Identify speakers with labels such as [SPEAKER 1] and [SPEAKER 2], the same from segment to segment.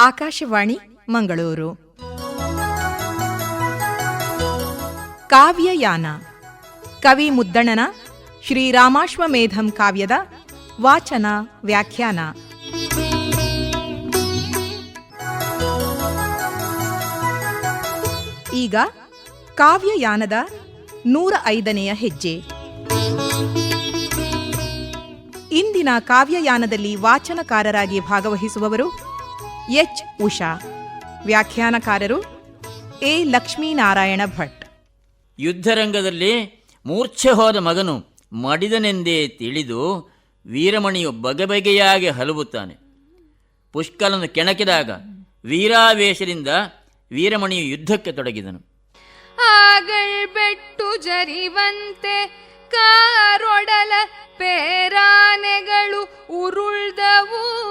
[SPEAKER 1] ಆಕಾಶವಾಣಿ, ಮಂಗಳೂರು. ಕಾವ್ಯಯಾನ. ಕವಿ ಮುದ್ದಣನ ಶ್ರೀರಾಮಾಶ್ವಮೇಧಂ ಕಾವ್ಯದ ವಾಚನ ವ್ಯಾಖ್ಯಾನ. ಈಗ ಕಾವ್ಯಯಾನದ ನೂರ ಐದನೆಯ ಹೆಜ್ಜೆ. ಇಂದಿನ ಕಾವ್ಯಯಾನದಲ್ಲಿ ವಾಚನಕಾರರಾಗಿ ಭಾಗವಹಿಸುವವರು ಎಚ್. ಉಷಾ. ವ್ಯಾಖ್ಯಾನಕಾರರು ಎ. ಲಕ್ಷ್ಮೀನಾರಾಯಣ ಭಟ್.
[SPEAKER 2] ಯುದ್ಧರಂಗದಲ್ಲಿ ಮೂರ್ಛೆ ಹೋದ ಮಗನು ಮಡಿದನೆಂದೇ ತಿಳಿದು ವೀರಮಣಿಯು ಬಗೆಬಗೆಯಾಗಿ ಹಲುಬುತ್ತಾನೆ. ಪುಷ್ಕಲನ್ನು ಕೆಣಕಿದಾಗ ವೀರಾವೇಶದಿಂದ ವೀರಮಣಿಯು ಯುದ್ಧಕ್ಕೆ ತೊಡಗಿದನು.
[SPEAKER 3] ಆಗಳ್ ಬೆಟ್ಟು ಜರಿವಂತೆ ಕಾರೊಡಲ ಪೇರಾನೆಗಳು ಉರುಳ್ದವು.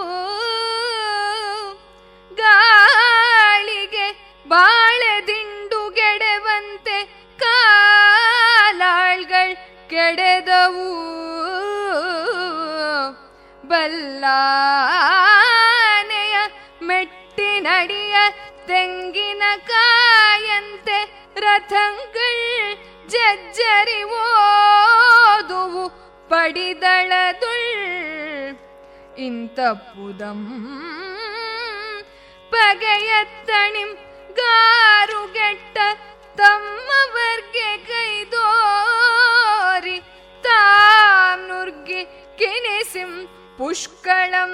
[SPEAKER 3] ಇಂತಪ್ಪುದಂ ಪಗೆಯತ್ತಣಿಂ ಗಾರುಗೆಟ್ಟ ತಮ್ಮವರ್ಗೆ ಕೈದೋರಿ ತಾಂ ನುರ್ಗಿ ಕಿಣಿಸಿಂ ಪುಷ್ಕಳಂ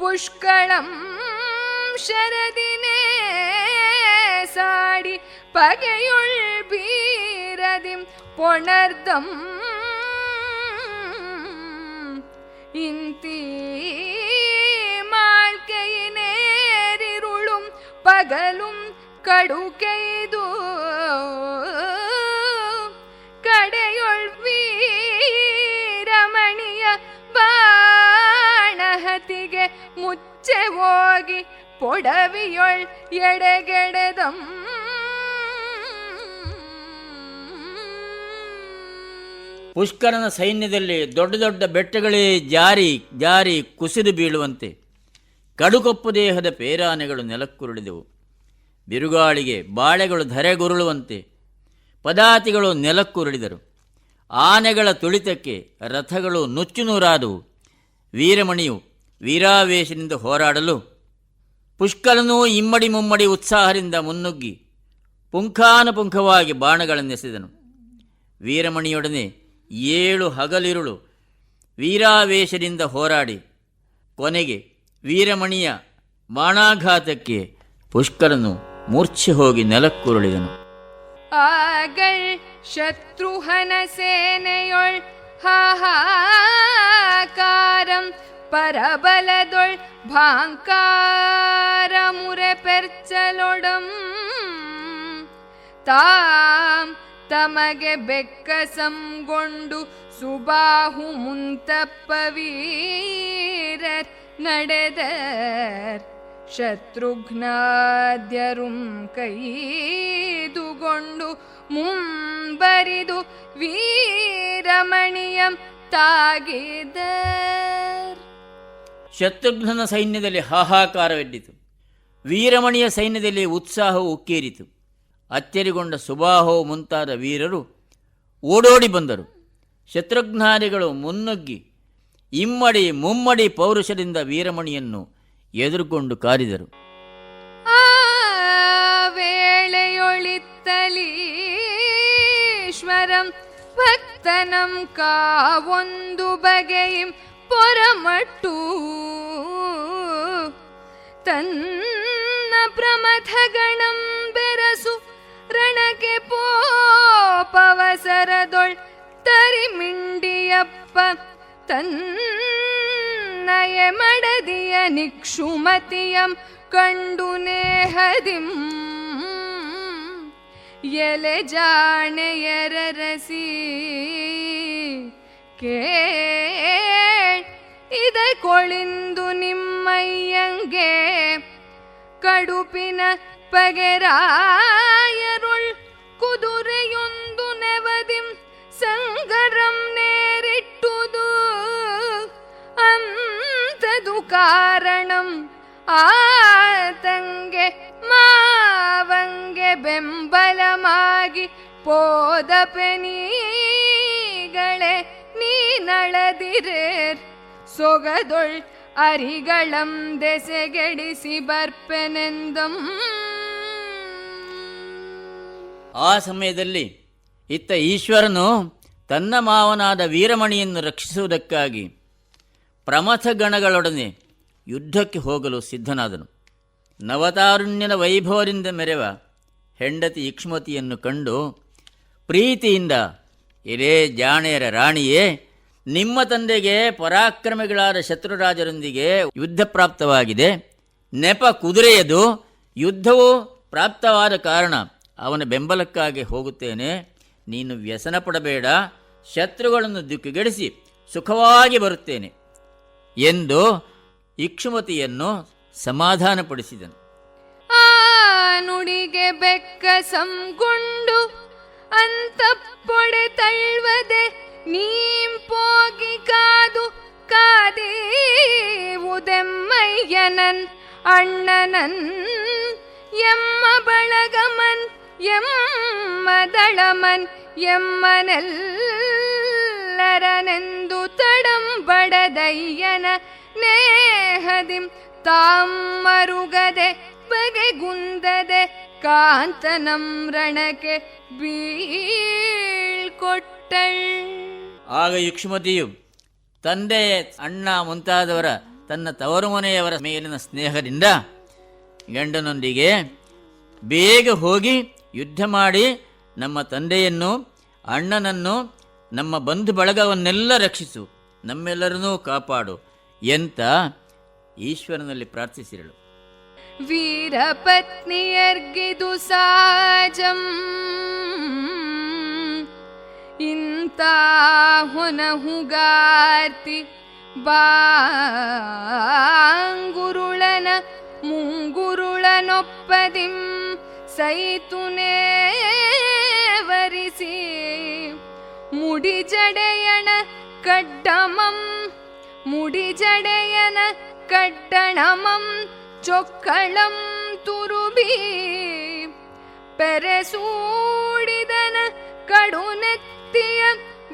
[SPEAKER 3] ಪುಷ್ಕಳಂ ಶರದಿನೇ ಸಾಡಿ பகையுள் பீரதிம் பொணர்தம் இந்தீ பகலும் கடுகைது கடையொள் ವೀರಮಣಿಯ ಬಾಣಹತಿಗೆ ಮುಚ್ಚೆ ಹೋಗಿ ಪೊಡವಿಯೊಳ್ ಎಡೆಗೆಡೆದಂ
[SPEAKER 2] ಪುಷ್ಕರನ ಸೈನ್ಯದಲ್ಲಿ ದೊಡ್ಡ ದೊಡ್ಡ ಬೆಟ್ಟಗಳೇ ಜಾರಿ ಜಾರಿ ಕುಸಿದು ಬೀಳುವಂತೆ ಕಡುಕೊಪ್ಪು ದೇಹದ ಪೇರಾನೆಗಳು ನೆಲಕ್ಕುರುಳಿದೆವು ಬಿರುಗಾಳಿಗೆ ಬಾಳೆಗಳು ಧರೆಗುರುಳುವಂತೆ ಪದಾತಿಗಳು ನೆಲಕ್ಕುರುಳಿದರು. ಆನೆಗಳ ತುಳಿತಕ್ಕೆ ರಥಗಳು ನುಚ್ಚುನೂರಾದವು ವೀರಮಣಿಯು ವೀರಾವೇಶದಿಂದ ಹೋರಾಡಲು ಪುಷ್ಕರನೂ ಇಮ್ಮಡಿ ಮುಮ್ಮಡಿ ಉತ್ಸಾಹದಿಂದ ಮುನ್ನುಗ್ಗಿ ಪುಂಖಾನುಪುಂಖವಾಗಿ ಬಾಣಗಳನ್ನೆಸೆದನು. ವೀರಮಣಿಯೊಡನೆ ಏಳು ಹಗಲಿರುಳು ವೀರಾವೇಶದಿಂದ ಹೋರಾಡಿ ಕೊನೆಗೆ ವೀರಮಣಿಯ ಬಾಣಾಘಾತಕ್ಕೆ ಪುಷ್ಕರನು ಮೂರ್ಛೆ ಹೋಗಿ ನೆಲಕ್ಕುರುಳಿದನು.
[SPEAKER 3] ಆಗಳ್ ಶತ್ರುಹನ ಸೇನೆಯೊಳ್ ಹಾಹಾಕಾರಂ ಪರಬಲದೊಳ್ ಭಾಂಕಾರ ಮುರೆ ಪೆರ್ಚಲೊಡಂ. ತಾಂ ತಮಗೆ ಬೆಕ್ಕ ಸಂಗೊಂಡು ಸುಬಾಹು ಮುಂತಪ್ಪ ವೀರರ್ ನಡೆದರ್. ಶತ್ರುಘ್ನಾದ್ಯರುಂ ಕೈದುಗೊಂಡು ಮುಂಬರಿದು ವೀರಮಣಿಯಂ ತಾಗಿದ
[SPEAKER 2] ಶತ್ರುಘ್ನನ ಸೈನ್ಯದಲ್ಲಿ ಹಾಹಾಕಾರವೆದ್ದಿತು ವೀರಮಣಿಯ ಸೈನ್ಯದಲ್ಲಿ ಉತ್ಸಾಹವು ಉಕ್ಕೇರಿತು. ಅಚ್ಚರಿಗೊಂಡ ಸುಬಾಹೋ ಮುಂತಾದ ವೀರರು ಓಡೋಡಿ ಬಂದರು. ಶತ್ರುಘ್ನಾದಿಗಳು ಮುನ್ನುಗ್ಗಿ, ಇಮ್ಮಡಿ ಮುಮ್ಮಡಿ ಪೌರುಷದಿಂದ ವೀರಮಣಿಯನ್ನು ಎದುರುಕೊಂಡು ಕಾರಿದರು.
[SPEAKER 3] ಆ ವೇಳೆಯೊಳಿತ್ತಲೀಶ್ವರಂ ಭಕ್ತನಂ ಕಾವೊಂದು ಬಗೆಯಿಂ ಪೊರಮಟ್ಟು. ತನ್ನ ಪ್ರಮಥಗಣಂ ಬೆರಸು ರಣಕ್ಕೆ ಪೋಪವಸರದೊಳ್ ತರಿಮಿಂಡಿಯಪ್ಪ. ತನ್ನಯ ಮಡದಿಯ ನಿಕ್ಷುಮತಿಯಂ ಕಂಡು ನೇಹದಿಂ ಎಲೆ ಜಾಣೆಯರರಸಿ ಕೇಳ್ ಇದ ಕೊಳಿಂದು ನಿಮ್ಮಯ್ಯಂಗೆ ಕಡುಪಿನ ಪಗೆರಾಯರುಳ್ ಅಂತದು ಮಾವಂಗೆ ಬೆಂಬಲಮಾಗಿ ಪೋದ ನೀ ನಳದಿರೆ ಸೊಗದೊಳ್ ಅರಿಗಳಂ ದೆಸೆಗೆಡಿಸಿ ಬರ್ಪೆನೆಂದಂ.
[SPEAKER 2] ಆ ಸಮಯದಲ್ಲಿ ಇತ್ತ ಈಶ್ವರನು ತನ್ನ ಮಾವನಾದ ವೀರಮಣಿಯನ್ನು ರಕ್ಷಿಸುವುದಕ್ಕಾಗಿ ಪ್ರಮಥ ಗಣಗಳೊಡನೆ ಯುದ್ಧಕ್ಕೆ ಹೋಗಲು ಸಿದ್ಧನಾದನು. ನವತಾರುಣ್ಯನ ವೈಭವದಿಂದ ಮೆರೆವ ಹೆಂಡತಿ ಇಕ್ಷ್ಮತಿಯನ್ನು ಕಂಡು, ಪ್ರೀತಿಯಿಂದ, ಇರೇ ಜಾಣೆಯರ ರಾಣಿಯೇ, ನಿಮ್ಮ ತಂದೆಗೆ ಪರಾಕ್ರಮಿಗಳಾದ ಶತ್ರುರಾಜರೊಂದಿಗೆ ಯುದ್ಧ ಪ್ರಾಪ್ತವಾಗಿದೆ. ನೆಪ ಕುದುರೆಯದು. ಯುದ್ಧವು ಪ್ರಾಪ್ತವಾದ ಕಾರಣ ಅವನ ಬೆಂಬಲಕ್ಕಾಗಿ ಹೋಗುತ್ತೇನೆ. ನೀನು ವ್ಯಸನ ಪಡಬೇಡ. ಶತ್ರುಗಳನ್ನು ದಿಕ್ಕುಗೆಡಿಸಿ ಸುಖವಾಗಿ ಬರುತ್ತೇನೆ ಎಂದು ಇಕ್ಷುಮತಿಯನ್ನು ಸಮಾಧಾನಪಡಿಸಿದನು.
[SPEAKER 3] ಆ ನುಡಿಗೆ ಬೆಕ್ಕ ಸಂಗುಂಡು ಅಂತಪ್ಪೊಡೆ ತಳ್ವದೆ ನೀಂಪೋಗಿ ಕಾದು ಕಾದೇವುದೆಮ್ಮಯ್ಯನನ್ ಅಣ್ಣನನ್, ಎಮ್ಮ ಬಳಗಮನ್ ಎಮ್ಮದಳಮನ್ ಎಮ್ಮನೆಲ್ಲರನೆಂದು ತಡಂಬಡದಯ್ಯನ ನೇಹದಿಂ ತಾಮ್ಮರುಗದೆ ಬಗೆಗುಂದದೆ ಕಾಂತನಂ ರಣಕ್ಕೆ ಬೀಳ್ಕೊಟ್ಟಳ್
[SPEAKER 2] ಆಗ ಯುಕ್ಷ್ಮತಿಯು ತಂದೆ ಅಣ್ಣ ಮುಂತಾದವರ ತನ್ನ ತವರು ಮನೆಯವರ ಮೇಲಿನ ಸ್ನೇಹದಿಂದ ಗಂಡನೊಂದಿಗೆ ಬೇಗ ಹೋಗಿ ಯುದ್ಧ ಮಾಡಿ ನಮ್ಮ ತಂದೆಯನ್ನು, ಅಣ್ಣನನ್ನು, ನಮ್ಮ ಬಂಧು ಬಳಗವನ್ನೆಲ್ಲ ರಕ್ಷಿಸು. ನಮ್ಮೆಲ್ಲರನ್ನೂ ಕಾಪಾಡು. ಎಂತ ಈಶ್ವರನಲ್ಲಿ ಪ್ರಾರ್ಥಿಸಿರಳು
[SPEAKER 3] ವೀರಪತ್ನಿಯರ್ಗಿದು ಸಾಜಂ. ಇಂತ ಹೊನಹುಗಾರ್ತಿ ಬಾಂಗುರುಳನ ಮುಂಗುರುಳನೊಪ್ಪದಿಂ ಸೈತುನೇ ವರಿಸಿ ಮುಡಿಜಡೆಯಣ ಕಡ್ಡಮಂ. ಮುಡಿಜಡೆಯನ കട്ടണമം ಚೊಕ್ಕಳಂ ತುರುಬಿ. ಪೆರೆಸೂಡಿದನ ಕಡುನೆತ್ತಿಯ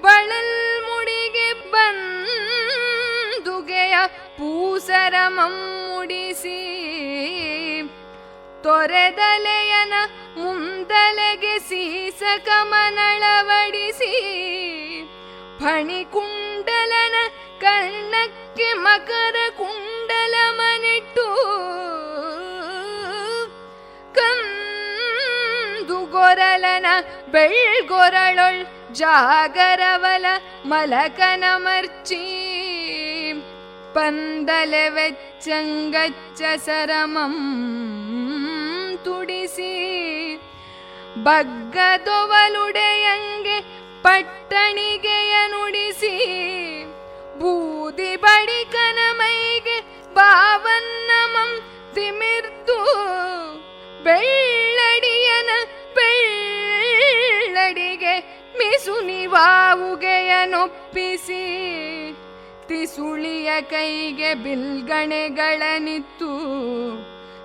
[SPEAKER 3] ಬಳಲ್ ಮುಡಿಗೆ ಬಂದುಗೆಯ ಪೂಸರಮಂ ಮುಡಿಸಿ. ತೊರೆದಲೆಯನ ಮುಂದಲೆಗೆ ಸೀಸ ಕಮನಳವಡಿಸಿ ಫಣಿಕುಂಡಲನ ಕರ್ಣಕ್ಕೆ ಮಕರ ಕುಂಡಲ ಮನಿಟ್ಟು ಕಂದು ಗೊರಲನ ಬೆಳ್ಗೊರಳೊಳ್ ಜಾಗರವಲ ಮಲಕನ ಮರ್ಚಿ ಪಂದಲೆ ವೆಚ್ಚಂಗಚ್ಚ ಸರಮಂ ತುಡಿಸಿ ಬಗ್ಗದೊವಲುಡೆಯಂಗೆ ಪಟ್ಟಣಿಗೆಯ ನುಡಿಸಿ ಬೂದಿ ಬಡಿಕನ ಮೈಗೆ ಬಾವನ್ನಮಂ ತಿಮಿರ್ದು. ಬೆಳ್ಳಡಿಯನ ಬೆಳ್ಳಡಿಗೆ ಮಿಸುನಿವಾವುಗೆಯ ನೊಪ್ಪಿಸಿ. ತಿಸುಳಿಯ ಕೈಗೆ ಬಿಲ್ಗಣೆಗಳನಿತ್ತು.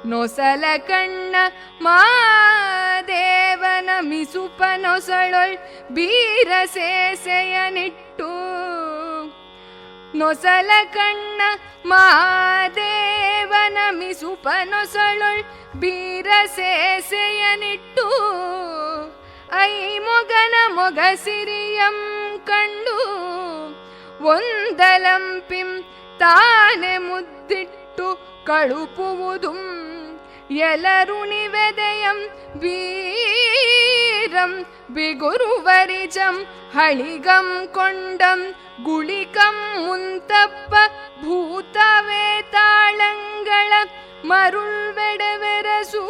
[SPEAKER 3] ನೊಸಲ ಕಣ್ಣ ಮಾದೇವನ ಮಿಸುಪ ನೊಸಳೊಳ್ ಬೀರಸೇಸೆಯನಿಟ್ಟು. ನೊಸಲ ಕಣ್ಣ ಮಾದೇವನ ಮಿಸುಪ ನೊಸಳೊಳ್ ಬೀರಸೇಸೆಯನಿಟ್ಟು ಐ ಮೊಗನ ಮೊಗಸಿರಿಯಂ ಕಂಡು ಒಂದಲಂಪಿಂ ತಾನೆ ಮುದ್ದಿಟ್ಟು ಕಳುಪುವುದುಂ ಎಲರುಣಿವೆದೆಯಂ ವೀರಂ ಬಿಗುರುವರಿಜಂ ಹಳಿಗಂ ಕೊಂಡಂ ಗುಳಿಕಂ ಮುಂತಪ್ಪ ಭೂತವೇತಾಳಂಗಳ ಮರುಳ್ವೆಡವೆರಸು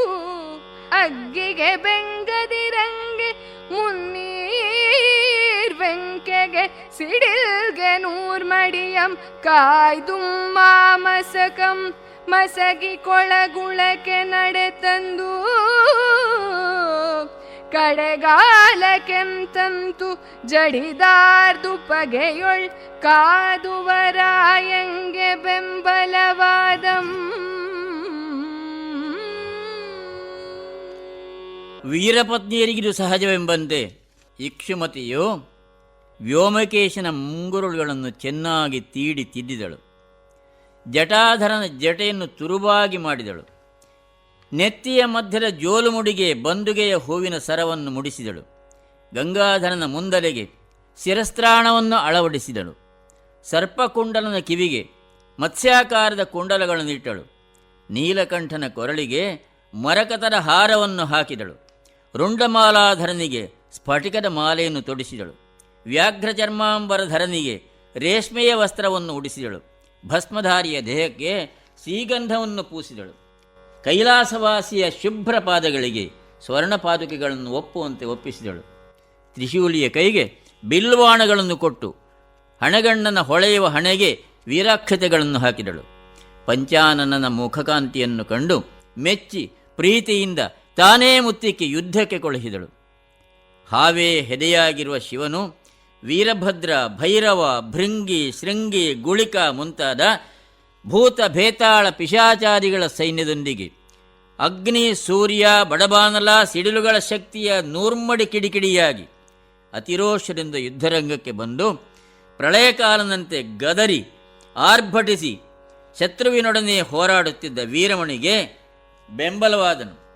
[SPEAKER 3] ಅಗ್ಗಿಗೆ ಬೆಂಗದಿರಂಗೆ ಮುನ್ನೀರ್ ವೆಂಕೆಗೆ ಸಿಡಿಲ್ಗೆ ನೂರ್ಮಡಿಯಂ ಕಾಯ್ದುಂ ಮಾಮಸಕಂ ಮಸಗಿ ಕೊಳಗುಳಕ್ಕೆ ನಡೆತಂದು ಕಡೆಗಾಲಕೆಂತಂತು ಜಡಿದಾರ್ದು ಪಗೆಯೊಳ್ ಕಾದುವರಾಯಂಗೆ ಬೆಂಬಲವಾದಂ.
[SPEAKER 2] ವೀರಪತ್ನಿಯರಿಗಿದು ಸಹಜವೆಂಬಂತೆ ಇಕ್ಷುಮತಿಯು ವ್ಯೋಮಕೇಶನ ಮುಂಗುರುಳುಗಳನ್ನು ಚೆನ್ನಾಗಿ ತೀಡಿ ತಿದ್ದಿದಳು. ಜಟಾಧರನ ಜಟೆಯನ್ನು ತುರುಬಾಗಿ ಮಾಡಿದಳು. ನೆತ್ತಿಯ ಮಧ್ಯದ ಜೋಲುಮುಡಿಗೆ ಬಂದುಗೆಯ ಹೂವಿನ ಸರವನ್ನು ಮುಡಿಸಿದಳು. ಗಂಗಾಧರನ ಮುಂದಲೆಗೆ ಶಿರಸ್ತ್ರಾಣವನ್ನು ಅಳವಡಿಸಿದಳು. ಸರ್ಪಕುಂಡಲನ ಕಿವಿಗೆ ಮತ್ಸ್ಯಾಕಾರದ ಕುಂಡಲಗಳನ್ನಿಟ್ಟಳು ನೀಲಕಂಠನ ಕೊರಳಿಗೆ ಮರಕತರ ಹಾರವನ್ನು ಹಾಕಿದಳು. ರುಂಡಮಾಲಾಧರನಿಗೆ ಸ್ಫಟಿಕದ ಮಾಲೆಯನ್ನು ತೊಡಿಸಿದಳು. ವ್ಯಾಘ್ರಚರ್ಮಾಂಬರಧರನಿಗೆ ರೇಷ್ಮೆಯ ವಸ್ತ್ರವನ್ನು ಉಡಿಸಿದಳು. ಭಸ್ಮಧಾರಿಯ ದೇಹಕ್ಕೆ ಶ್ರೀಗಂಧವನ್ನು ಪೂಸಿದಳು. ಕೈಲಾಸವಾಸಿಯ ಶುಭ್ರ ಪಾದಗಳಿಗೆ ಸ್ವರ್ಣ ಪಾದುಕೆಗಳನ್ನು ಒಪ್ಪುವಂತೆ ಒಪ್ಪಿಸಿದಳು. ತ್ರಿಶೂಲಿಯ ಕೈಗೆ ಬಿಲ್ವಾಣಗಳನ್ನು ಕೊಟ್ಟು ಹಣಗಣ್ಣನ ಹೊಳೆಯುವ ಹಣೆಗೆ ವೀರಾಕ್ಷತೆಗಳನ್ನು ಹಾಕಿದಳು. ಪಂಚಾನನನ ಮುಖಕಾಂತಿಯನ್ನು ಕಂಡು ಮೆಚ್ಚಿ ಪ್ರೀತಿಯಿಂದ ತಾನೇ ಮುತ್ತಿಕ್ಕಿ ಯುದ್ಧಕ್ಕೆ ಕೊಳಿಸಿದಳು. ಹಾವೇ ಹೆದೆಯಾಗಿರುವ ಶಿವನು ವೀರಭದ್ರ ಭೈರವ ಭೃಂಗಿ ಶೃಂಗಿ ಗುಳಿಕ ಮುಂತಾದ ಭೂತ ಭೇತಾಳ ಪಿಶಾಚಾದಿಗಳ ಸೈನ್ಯದೊಂದಿಗೆ. ಅಗ್ನಿ, ಸೂರ್ಯ, ಬಡಬಾನಲ, ಸಿಡಿಲುಗಳ ಶಕ್ತಿಯ ನೂರ್ಮಡಿ ಕಿಡಿಕಿಡಿಯಾಗಿ ಅತಿರೋಷದಿಂದ ಯುದ್ಧರಂಗಕ್ಕೆ ಬಂದು ಪ್ರಳಯಕಾಲನಂತೆ ಗದರಿ, ಆರ್ಭಟಿಸಿ ಶತ್ರುವಿನೊಡನೆ ಹೋರಾಡುತ್ತಿದ್ದ ವೀರಮಣಿಗೆ ಬೆಂಬಲವಾದನು.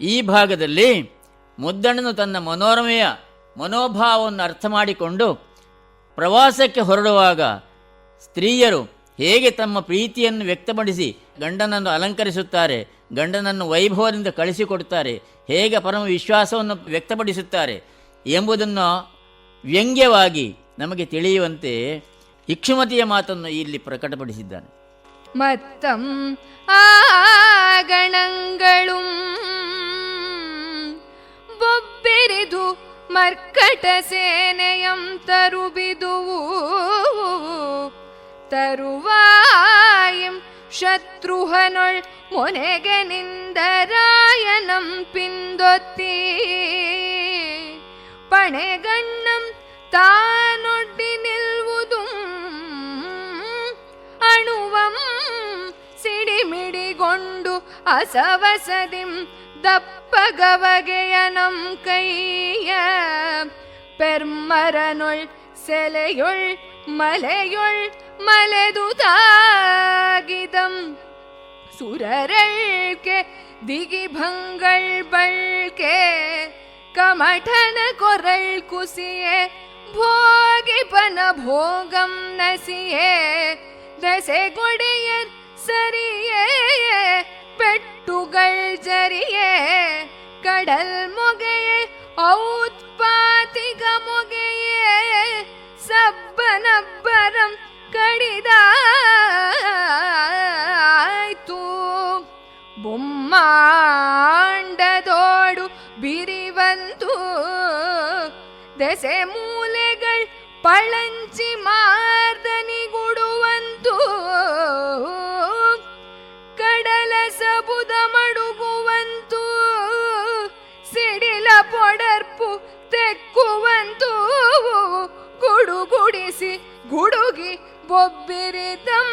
[SPEAKER 2] ಈ ಭಾಗದಲ್ಲಿ ಮುದ್ದಣ್ಣನು ತನ್ನ ಮನೋರಮೆಯ ಮನೋಭಾವವನ್ನು ಅರ್ಥ ಮಾಡಿಕೊಂಡು ಪ್ರವಾಸಕ್ಕೆ ಹೊರಡುವಾಗ ಸ್ತ್ರೀಯರು ಹೇಗೆ ತಮ್ಮ ಪ್ರೀತಿಯನ್ನು ವ್ಯಕ್ತಪಡಿಸಿ ಗಂಡನನ್ನು ಅಲಂಕರಿಸುತ್ತಾರೆ, ಗಂಡನನ್ನು ವೈಭವದಿಂದ ಕಳಿಸಿಕೊಡುತ್ತಾರೆ, ಹೇಗೆ ಪರಮ ವಿಶ್ವಾಸವನ್ನು ವ್ಯಕ್ತಪಡಿಸುತ್ತಾರೆ ಎಂಬುದನ್ನು ವ್ಯಂಗ್ಯವಾಗಿ ನಮಗೆ ತಿಳಿಯುವಂತೆ ಇಕ್ಷುಮತಿಯ ಮಾತನ್ನು ಇಲ್ಲಿ ಪ್ರಕಟಪಡಿಸಿದ್ದಾನೆ.
[SPEAKER 3] ಮತ್ತಂ ಆಗಣಗಳು ಬೊಬ್ಬೆರಿದು ಮರ್ಕಟ ಸೇನೆಯಂ ತರುಬಿದುವು തരുവായും ശത്രുഹനൊൾ മുനകനിന്ദരായനം പിന്തൊത്തി. പണഗണ്ണം താനൊട്ടി നിൽവുതും അണുവം സിടിമിടി കൊണ്ടു അസവസതിം ദപ്പകവകയനം കയ്യ. പെർമരനൊൾ സെലയൊൾ മലയൊൾ മലതുതാഗിതം. സുരരൾക്കെ ദിഗിഭങ്ങൾ ബൾക്കെ കമഠന കൊരൾ കുസിയെ ഭോഗിപന ഭോഗം നസിയെ. ദശകൊടിയർ സരിയേ പെട്ടുകൾ ജരിയേ കടൽ മുകയെ ഔത്പാതിക മുകയെ ಸಬ್ಬನಬ್ಬರಂ ಕಡಿದಾಯ್ತು ಬೊಮ್ಮಾಂಡದೋಡು ಬಿರಿವಂತು ದೆಸೆ ಮೂಲೆಗಳ್ ಪಳಂಚಿ ಗುಡುಗಿ ಬೊಬ್ಬಿರಿದಂ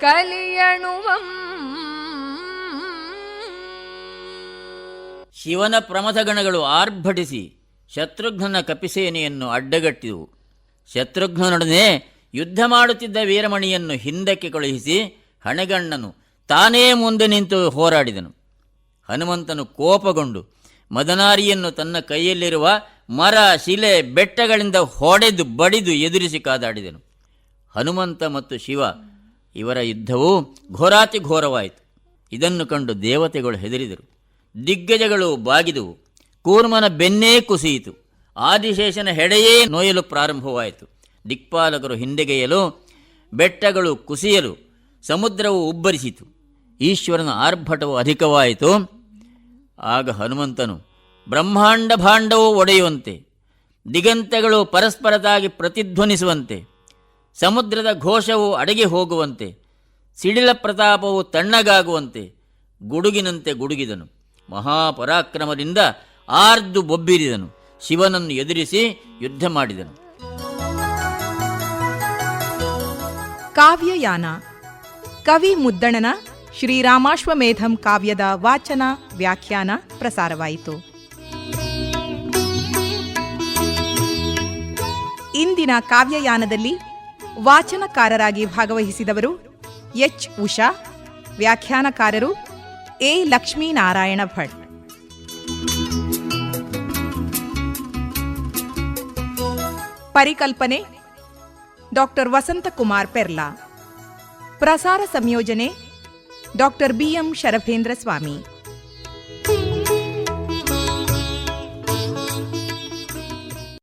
[SPEAKER 3] ಕಲಿಯಣುವಂ.
[SPEAKER 2] ಶಿವನ ಪ್ರಮಥಗಣಗಳು ಆರ್ಭಟಿಸಿ ಶತ್ರುಘ್ನನ ಕಪಿಸೇನೆಯನ್ನು ಅಡ್ಡಗಟ್ಟಿದವು. ಶತ್ರುಘ್ನನೊಡನೆ ಯುದ್ಧ ಮಾಡುತ್ತಿದ್ದ ವೀರಮಣಿಯನ್ನು ಹಿಂದಕ್ಕೆ ಕಳುಹಿಸಿ ಹಣೆಗಣ್ಣನು ತಾನೇ ಮುಂದೆ ನಿಂತು ಹೋರಾಡಿದನು. ಹನುಮಂತನು ಕೋಪಗೊಂಡು ಮದನಾರಿಯನ್ನು ತನ್ನ ಕೈಯಲ್ಲಿರುವ ಮರ, ಶಿಲೆ, ಬೆಟ್ಟಗಳಿಂದ ಹೊಡೆದು ಬಡಿದು ಎದುರಿಸಿ ಕಾದಾಡಿದನು. ಹನುಮಂತ ಮತ್ತು ಶಿವ ಇವರ ಯುದ್ಧವು ಘೋರಾತಿ ಘೋರವಾಯಿತು. ಇದನ್ನು ಕಂಡು ದೇವತೆಗಳು ಹೆದರಿದರು. ದಿಗ್ಗಜಗಳು ಬಾಗಿದುವು. ಕೂರ್ಮನ ಬೆನ್ನೇ ಕುಸಿಯಿತು. ಆದಿಶೇಷನ ಹೆಡೆಯೇ ನೋಯಲು ಪ್ರಾರಂಭವಾಯಿತು. ದಿಕ್ಪಾಲಕರು ಹಿಂದೆಗೆಯಲು, ಬೆಟ್ಟಗಳು ಕುಸಿಯಲು, ಸಮುದ್ರವು ಉಬ್ಬರಿಸಿತು. ಈಶ್ವರನ ಆರ್ಭಟವು ಅಧಿಕವಾಯಿತು. ಆಗ ಹನುಮಂತನು ಬ್ರಹ್ಮಾಂಡ ಭಾಂಡವು ಒಡೆಯುವಂತೆ, ದಿಗಂತಗಳು ಪರಸ್ಪರದಾಗಿ ಪ್ರತಿಧ್ವನಿಸುವಂತೆ, ಸಮುದ್ರದ ಘೋಷವು ಅಡಗಿ ಹೋಗುವಂತೆ, ಸಿಡಿಲ ಪ್ರತಾಪವು ತಣ್ಣಗಾಗುವಂತೆ ಗುಡುಗಿನಂತೆ ಗುಡುಗಿದನು. ಮಹಾಪರಾಕ್ರಮದಿಂದ ಆರ್ದು ಬೊಬ್ಬಿರಿದನು. ಶಿವನನ್ನು ಎದುರಿಸಿ ಯುದ್ಧ ಮಾಡಿದನು.
[SPEAKER 1] ಕಾವ್ಯಯಾನ. ಕವಿ ಮುದ್ದಣನ ಶ್ರೀರಾಮಾಶ್ವಮೇಧಂ ಕಾವ್ಯದ ವಾಚನ ವ್ಯಾಖ್ಯಾನ ಪ್ರಸಾರವಾಯಿತು. ಇಂದಿನ ಕಾವ್ಯಯಾನದಲ್ಲಿ ವಾಚನಕಾರರಾಗಿ ಭಾಗವಹಿಸಿದವರು ಎಚ್. ಉಷಾ, ವ್ಯಾಖ್ಯಾನಕಾರರು ಎ. ಲಕ್ಷ್ಮೀನಾರಾಯಣ ಭಟ್. ಪರಿಕಲ್ಪನೆ ಡಾಕ್ಟರ್ ವಸಂತಕುಮಾರ್ ಪೆರ್ಲಾ. ಪ್ರಸಾರ ಸಂಯೋಜನೆ ಡಾಕ್ಟರ್ ಬಿಎಂ ಶರಭೇಂದ್ರ ಸ್ವಾಮಿ.